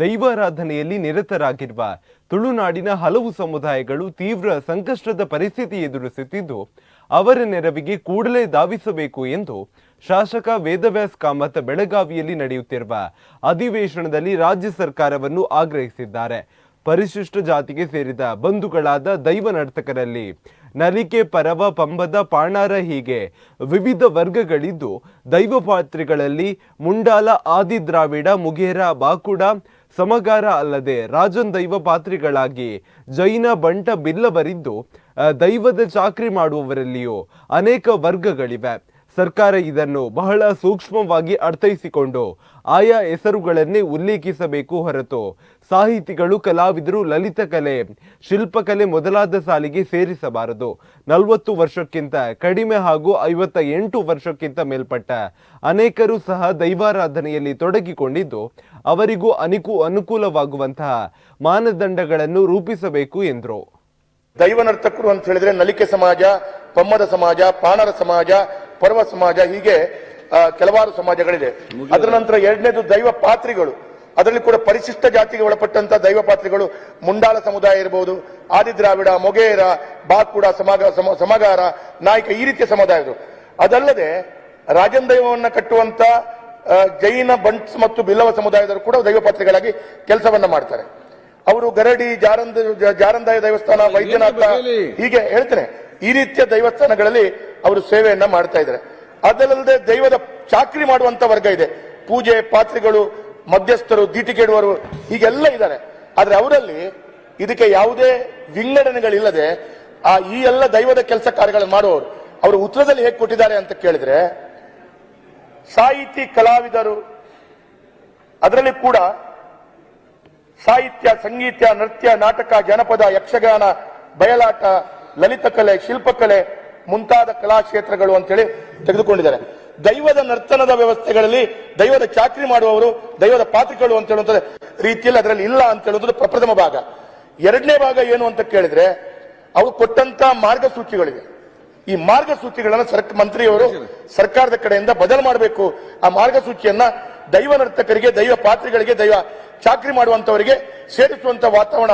ದೈವಾರಾಧನೆಯಲ್ಲಿ ನಿರತರಾಗಿರುವ ತುಳುನಾಡಿನ ಹಲವು ಸಮುದಾಯಗಳು ತೀವ್ರ ಸಂಕಷ್ಟದ ಪರಿಸ್ಥಿತಿ ಎದುರಿಸುತ್ತಿದ್ದು, ಅವರ ನೆರವಿಗೆ ಕೂಡಲೇ ಧಾವಿಸಬೇಕು ಎಂದು ಶಾಸಕ ವೇದವ್ಯಾಸ್ ಕಾಮತ್ ಬೆಳಗಾವಿಯಲ್ಲಿ ನಡೆಯುತ್ತಿರುವ ಅಧಿವೇಶನದಲ್ಲಿ ರಾಜ್ಯ ಸರ್ಕಾರವನ್ನು ಆಗ್ರಹಿಸಿದ್ದಾರೆ. ಪರಿಶಿಷ್ಟ ಜಾತಿಗೆ ಸೇರಿದ ಬಂಧುಗಳಾದ ದೈವ ನರ್ತಕರಲ್ಲಿ ನಲಿಕೆ ಪರವ ಪಂಬದ ಪಾಣಾರ ಹೀಗೆ ವಿವಿಧ ವರ್ಗಗಳಿದ್ದು ದೈವ ಪಾತ್ರಿಗಳಲ್ಲಿ ಮುಂಡಾಲ ಆದಿ ದ್ರಾವಿಡ, ಮುಗೇರ, ಬಾಕುಡ, ಸಮಗಾರ ಅಲ್ಲದೆ ರಾಜನ್ ದೈವ ಪಾತ್ರಿಗಳಾಗಿ ಜೈನ ಬಂಟ ಬಿಲ್ಲವರಿದ್ದು ದೈವದ ಚಾಕ್ರಿ ಮಾಡುವವರಲ್ಲಿಯೂ ಅನೇಕ ವರ್ಗಗಳಿವೆ. ಸರ್ಕಾರ ಇದನ್ನು ಬಹಳ ಸೂಕ್ಷ್ಮವಾಗಿ ಅರ್ಥೈಸಿಕೊಂಡು ಆಯಾ ಹೆಸರುಗಳನ್ನೇ ಉಲ್ಲೇಖಿಸಬೇಕು ಹೊರತು ಸಾಹಿತಿಗಳು, ಕಲಾವಿದರು, ಲಲಿತ ಕಲೆ, ಶಿಲ್ಪಕಲೆ ಮೊದಲಾದ ಸಾಲಿಗೆ ಸೇರಿಸಬಾರದು. ನಲವತ್ತು ವರ್ಷಕ್ಕಿಂತ ಕಡಿಮೆ ಹಾಗೂ ಐವತ್ತ ಎಂಟು ವರ್ಷಕ್ಕಿಂತ ಮೇಲ್ಪಟ್ಟ ಅನೇಕರು ಸಹ ದೈವಾರಾಧನೆಯಲ್ಲಿ ತೊಡಗಿಕೊಂಡಿದ್ದು, ಅವರಿಗೂ ಅನಿಕು ಅನುಕೂಲವಾಗುವಂತಹ ಮಾನದಂಡಗಳನ್ನು ರೂಪಿಸಬೇಕು ಎಂದರು. ದೈವ ನರ್ತಕರು ಅಂತ ಹೇಳಿದ್ರೆ ನಲಿಕೆ ಸಮಾಜ, ಪಮ್ಮದ ಸಮಾಜ, ಪಾಣರ ಸಮಾಜ ಪರ್ವ ಸಮಾಜ ಹೀಗೆ ಕೆಲವಾರು ಸಮಾಜಗಳಿದೆ. ಅದರ ನಂತರ ಎರಡನೇದು ದೈವ ಪಾತ್ರಿಗಳು. ಅದರಲ್ಲಿ ಕೂಡ ಪರಿಶಿಷ್ಟ ಜಾತಿಗೆ ಒಳಪಟ್ಟಂತ ದೈವ ಪಾತ್ರಿಗಳು ಮುಂಡಾಳ ಸಮುದಾಯ ಇರಬಹುದು ಆದಿದ್ರಾವಿಡ ಮೊಗೇರ ಬಾಕುಡ ಸಮಾಗ ಸಮ- ಸಮಗಾರ ನಾಯಕ ಈ ರೀತಿಯ ಸಮುದಾಯಗಳು ಅದಲ್ಲದೆ ರಾಜನ್ ದೈವವನ್ನ ಕಟ್ಟುವಂತ ಜೈನ ಬಂಟ್ಸ್ ಮತ್ತು ಬಿಲ್ಲವ ಸಮುದಾಯದವರು ಕೂಡ ದೈವ ಪಾತ್ರಿಗಳಾಗಿ ಕೆಲಸವನ್ನ ಮಾಡ್ತಾರೆ. ಅವರು ಗರಡಿ ಜಾರಂದ ಜಾರಂದಾಯ ದೇವಸ್ಥಾನ ವೈದ್ಯನಾಥ ಹೀಗೆ ಹೇಳ್ತೇನೆ. ಈ ರೀತಿಯ ದೈವಸ್ಥಾನಗಳಲ್ಲಿ ಅವರು ಸೇವೆಯನ್ನ ಮಾಡ್ತಾ ಇದ್ದಾರೆ. ಅದಲ್ಲದೆ ದೈವದ ಚಾಕ್ರಿ ಮಾಡುವಂತ ವರ್ಗ ಇದೆ. ಪೂಜೆ, ಪಾತ್ರಿಗಳು, ಮಧ್ಯಸ್ಥರು ದೀಟಿಗೆಡುವರು ಹೀಗೆಲ್ಲ ಇದ್ದಾರೆ. ಆದ್ರೆ ಅವರಲ್ಲಿ ಇದಕ್ಕೆ ಯಾವುದೇ ವಿಂಗಡಣೆಗಳಿಲ್ಲದೆ ಆ ಈ ಎಲ್ಲ ದೈವದ ಕೆಲಸ ಕಾರ್ಯಗಳನ್ನು ಮಾಡುವವರು. ಅವರು ಉತ್ತರದಲ್ಲಿ ಹೇಗೆ ಕೊಟ್ಟಿದ್ದಾರೆ ಅಂತ ಕೇಳಿದ್ರೆ, ಸಾಹಿತಿ, ಕಲಾವಿದರು, ಅದರಲ್ಲಿ ಕೂಡ ಸಾಹಿತ್ಯ, ಸಂಗೀತ, ನೃತ್ಯ, ನಾಟಕ, ಜನಪದ, ಯಕ್ಷಗಾನ, ಬಯಲಾಟ ಲಲಿತಕಲೆ ಶಿಲ್ಪಕಲೆ ಮುಂತಾದ ಕಲಾಕ್ಷೇತ್ರಗಳು ಅಂತೇಳಿ ತೆಗೆದುಕೊಂಡಿದ್ದಾರೆ. ದೈವದ ನರ್ತನದ ವ್ಯವಸ್ಥೆಗಳಲ್ಲಿ ದೈವದ ಚಾಕ್ರಿ ಮಾಡುವವರು, ದೈವದ ಪಾತ್ರಿಗಳು ಅಂತ ಹೇಳುವಂತ ರೀತಿಯಲ್ಲಿ ಅದರಲ್ಲಿ ಇಲ್ಲ ಅಂತ ಹೇಳುವುದು ಪ್ರಪ್ರಥಮ ಭಾಗ. ಎರಡನೇ ಭಾಗ ಏನು ಅಂತ ಕೇಳಿದ್ರೆ ಅವರು ಕೊಟ್ಟಂತ ಮಾರ್ಗಸೂಚಿಗಳಿವೆ. ಈ ಮಾರ್ಗಸೂಚಿಗಳನ್ನು ಸರ್ಕ, ಮಂತ್ರಿಯವರು ಸರ್ಕಾರದ ಕಡೆಯಿಂದ ಬದಲು ಮಾಡಬೇಕು. ಆ ಮಾರ್ಗಸೂಚಿಯನ್ನ ದೈವ ನರ್ತಕರಿಗೆ, ದೈವ ಪಾತ್ರಿಗಳಿಗೆ, ದೈವ ಚಾಕ್ರಿ ಮಾಡುವಂತವರಿಗೆ ಸೇರಿಸುವಂತ ವಾತಾವರಣ